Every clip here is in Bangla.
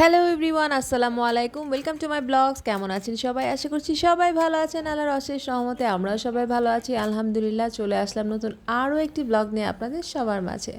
হ্যালো এভরিওয়ান আসসালামু আলাইকুম। ওয়েলকাম টু মাই ব্লগস কেমন আছেন সবাই? আশা করছি সবাই ভালো আছেন। আল্লাহর অশেষ সহমতে আমরাও সবাই ভালো আছি। আলহামদুলিল্লাহ, চলে আসলাম নতুন আরও একটি ব্লগ নিয়ে আপনাদের সবার মাঝে।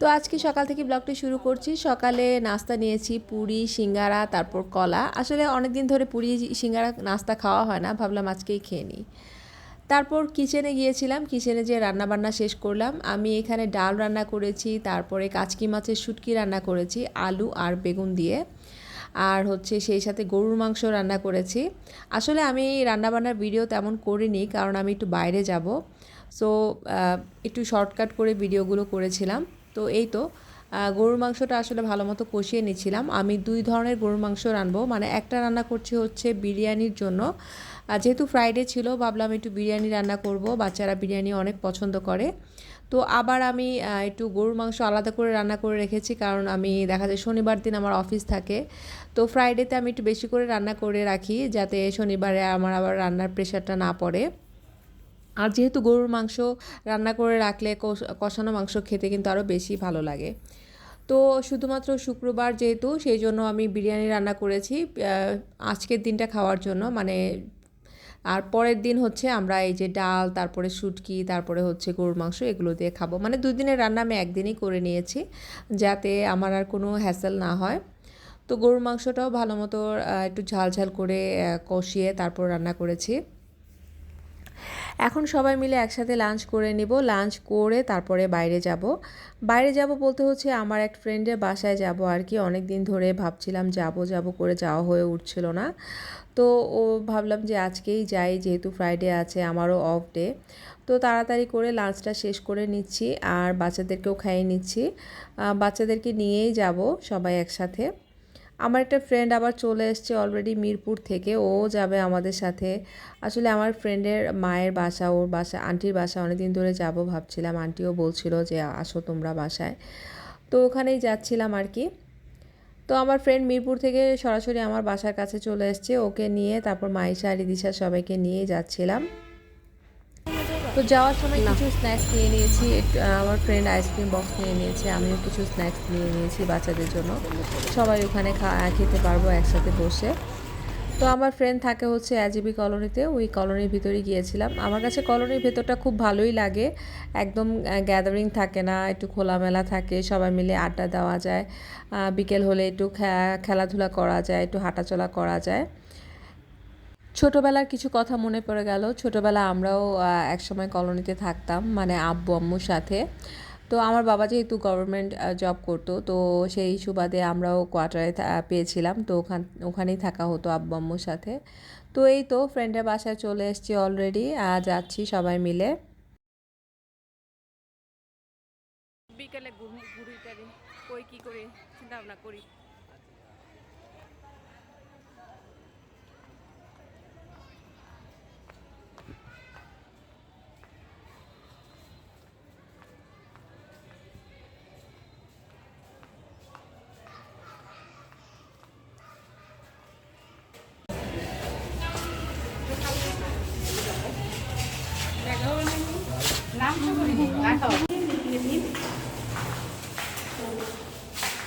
তো আজকে সকাল থেকে ব্লগটি শুরু করছি। সকালে নাস্তা নিয়েছি, পুরি, সিঙ্গারা, তারপর কলা। আসলে অনেক দিন ধরে পুরি, সিঙ্গারা, নাস্তা খাওয়া হয় না। ভাবলাম আজকেই খেয়ে নিই। তারপর কিচেনে গিয়েছিলাম কিচেনে যে রান্না বান্না শেষ করলাম। আমি এখানে ডাল রান্না করেছি, তারপরে কাচকি মাছের শুটকি রান্না করেছি, আলু আর বেগুন দিয়ে। আর হচ্ছে সেই সাথে গরুর মাংস রান্না করেছি। আসলে আমি রান্নাবান্নার ভিডিও তেমন করিনি, কারণ আমি একটু বাইরে যাব। সো একটু শর্টকাট করে ভিডিওগুলো করেছিলাম। তো এই তো গরুর মাংসটা আসলে ভালো মতো কষিয়ে নিয়েছিলাম আমি দুই ধরনের গরুর মাংস রানবো মানে একটা রান্না করছি হচ্ছে বিরিয়ানির জন্য। যেহেতু ফ্রাইডে ছিল, ভাবলাম একটু বিরিয়ানি রান্না করব। বাচ্চারা বিরিয়ানি অনেক পছন্দ করে। তো আবার আমি একটু গরুর মাংস আলাদা করে রান্না করে রেখেছি। কারণ আমি, দেখা যায় শনিবার দিন আমার অফিস থাকে। তো ফ্রাইডেতে আমি একটু বেশি করে রান্না করে রাখি, যাতে শনিবারে আমার আবার রান্নার প্রেশারটা না পড়ে। আর যেহেতু গরুর মাংস রান্না করে রাখলে কষ- কষানো মাংস খেতে কিন্তু আরও বেশি ভালো লাগে। তো শুধুমাত্র শুক্রবার যেহেতু, সেই জন্য আমি বিরিয়ানি রান্না করেছি আজকের দিনটা খাওয়ার জন্য। মানে আর পরের দিন হচ্ছে আমরা এই যে ডাল, তারপরে শুটকি, তারপরে হচ্ছে গরুর মাংস এগুলো দিয়ে খাব। মানে দুই দিনের রান্না আমি একদিনই করে নিয়েছি, যাতে আমার আর কোনো হ্যাসেল না হয়। তো গরুর মাংসটাও ভালো মতো একটু ঝাল ঝাল করে কষিয়ে তারপর রান্না করেছি। এখন সবাই মিলে একসাথে লাঞ্চ করে নিব। লাঞ্চ করে তারপরে বাইরে যাব। বাইরে যাব বলতে হচ্ছে আমার এক ফ্রেন্ডের বাসায় যাব আর কি। অনেক দিন ধরে ভাবছিলাম যাব যাব করে যাওয়া হয়ে উঠছিল না। তো ও ভাবলাম যে আজকেই যাই, যেহেতু ফ্রাইডে আছে, আমারও অফ ডে তো তাড়াতাড়ি করে লাঞ্চটা শেষ করে নিচ্ছি আর বাচ্চাদেরকেও খাইয়ে নিচ্ছি। বাচ্চাদেরকে নিয়েই যাব সবাই একসাথে। আমার একটা ফ্রেন্ড আবার চলে এসছে অলরেডি মিরপুর থেকে। ও যাবে আমাদের সাথে। আসলে আমার ফ্রেন্ডের মায়ের বাসা, ওর বাসা আন্টির বাসা অনেকদিন ধরে যাব ভাবছিলাম। আন্টিও বলছিল যে, আসো তোমরা বাসায়। তো ওখানেই যাচ্ছিলাম আর কি। তো আমার ফ্রেন্ড মিরপুর থেকে সরাসরি আমার বাসার কাছে চলে এসছে। ওকে নিয়ে তারপর মাইশা রিদিশা সবাইকে নিয়ে যাচ্ছিলাম। তো যাওয়ার সময় কিছু স্ন্যাক্স নিয়ে নিয়েছি। একটু- আমার ফ্রেন্ড আইসক্রিম বক্স নিয়ে নিয়েছে। আমিও কিছু স্ন্যাক্স নিয়ে নিয়েছি বাচ্চাদের জন্য। সবাই ওখানে খেতে পারব একসাথে বসে। তো আমার ফ্রেন্ড থাকে হচ্ছে অ্যাজিবি কলোনিতে। ওই কলোনির ভিতরে গিয়েছিলাম। আমার কাছে কলোনির ভেতরটা খুব ভালোই লাগে। একদম গ্যাদারিং থাকে না একটু খোলামেলা থাকে সবাই মিলে আড্ডা দেওয়া যায়। বিকেল হলে একটু খেলাধুলা করা যায় একটু হাঁটাচলা করা যায়। ছোটোবেলার কিছু কথা মনে পড়ে গেল। ছোটোবেলা আমরাও একসময় কলোনিতে থাকতাম মানে আব্বু, আম্মুর সাথে। তো আমার বাবা যেহেতু গভর্নমেন্ট জব করতো, তো সেই সুবাদে আমরাও কোয়ার্টারে পেয়েছিলাম। তো ওখান, ওখানেই থাকা হতো আব্বু, আম্মুর সাথে। তো এই তো ফ্রেন্ডের বাসায় চলে এসেছি অলরেডি যাচ্ছি সবাই মিলে। বিকেলে ঘুরি কই করি, চিন্তা ভাবনা করি।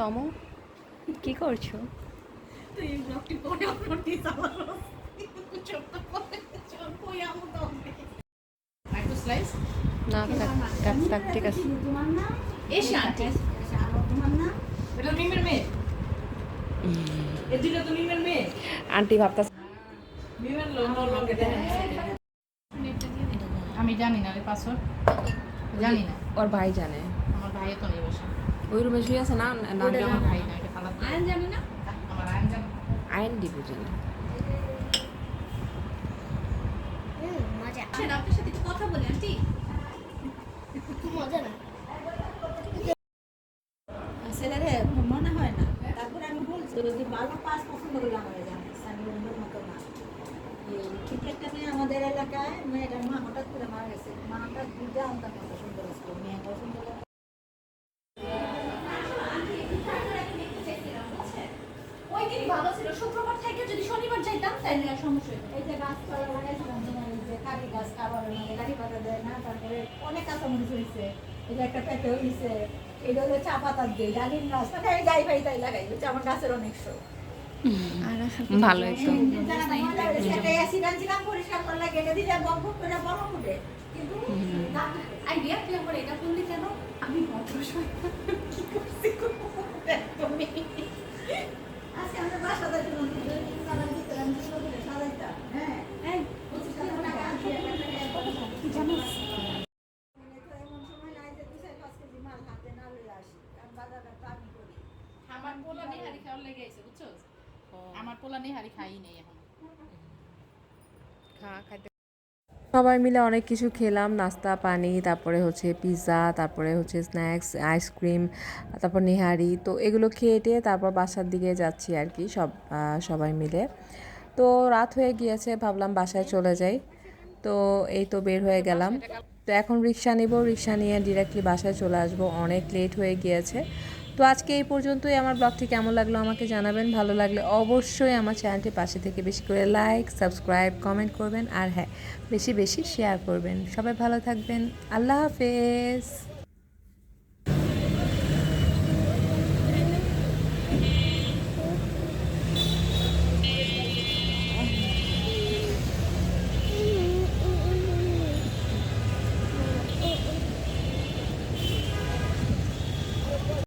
তম কি করছ? না থাক থাক থাক ঠিক আছে আন্টি। ভাবতাছে মিমের লোক লোক আমি জানি না রে পাসওয়ার্ড। জানি না। ওর ভাই জানে। আমার ভাই তো নেই বসে ওই রুমে শুয়ে আছে না? না আইন দিব জানে বলি ছেলেরে মনে হয় না। তারপরে আমি বলছি যদি ভালো পাস পছন্দ করলে আমার জানিস আমি মতো না। ক্রিকেটটা নিয়ে আমাদের এলাকায় মেয়েটার মা হঠাৎ করে মারা গেছে। মাটা দুটা আমার দিনই ভালো ছিল। শুক্রবার থেকে যদি শনিবার যাইতাম তাহলে আর সমস্যা হতো এই যে গাছপালা লাগাইছিলাম যে কারি গাছ খাবার মানে গাড়ি পাতা দেয় না তারপরে অনেক কাঁচামরিচ হয়েছে এই যে একটা পেঁপে হয়েছে এটা হলো চা পাতার দিয়ে ডালিম গাছ মানে আমি যাই পাই তাই লাগাই হচ্ছে আমার গাছের অনেক শখ। ভালো একদম পরিষ্কার করলে কেটে দিলে বক বক করে বড় ফুটে কিন্তু আইডিয়া এটা বললি কেন? আমি ভদ্র শয়তান। কি করছি? একদমই। আমরা। হ্যাঁ। আমার পোলা নেহারি খাওয়ার লেগে আইছে বুঝছ আমার পোলা নেহারি খাই নেই এখন। হ্যাঁ খাইতে সবাই মিলে অনেক কিছু খেলাম, নাস্তা, পানি, তারপরে হচ্ছে পিৎজা তারপরে হচ্ছে স্ন্যাক্স আইসক্রিম তারপর নিহারি। তো এগুলো খেয়ে টেয়ে তারপর বাসার দিকে যাচ্ছি আর কি সব সবাই মিলে। তো রাত হয়ে গিয়েছে, ভাবলাম বাসায় চলে যাই। তো এই তো বের হয়ে গেলাম। তো এখন রিক্সা নিব, রিক্সা নিয়ে ডিরেক্টলি বাসায় চলে আসব। অনেক লেট হয়ে গিয়েছে। তো আজকে এই পর্যন্তই। আমার ব্লগটি কেমন লাগল আমাকে জানাবেন, ভালো লাগলে অবশ্যই আমার চ্যানেলটি পাশে থেকে বেশি করে লাইক, সাবস্ক্রাইব, কমেন্ট করবেন, আর হ্যাঁ বেশি বেশি শেয়ার করবেন। সবাই ভালো থাকবেন। আল্লাহ হাফেজ।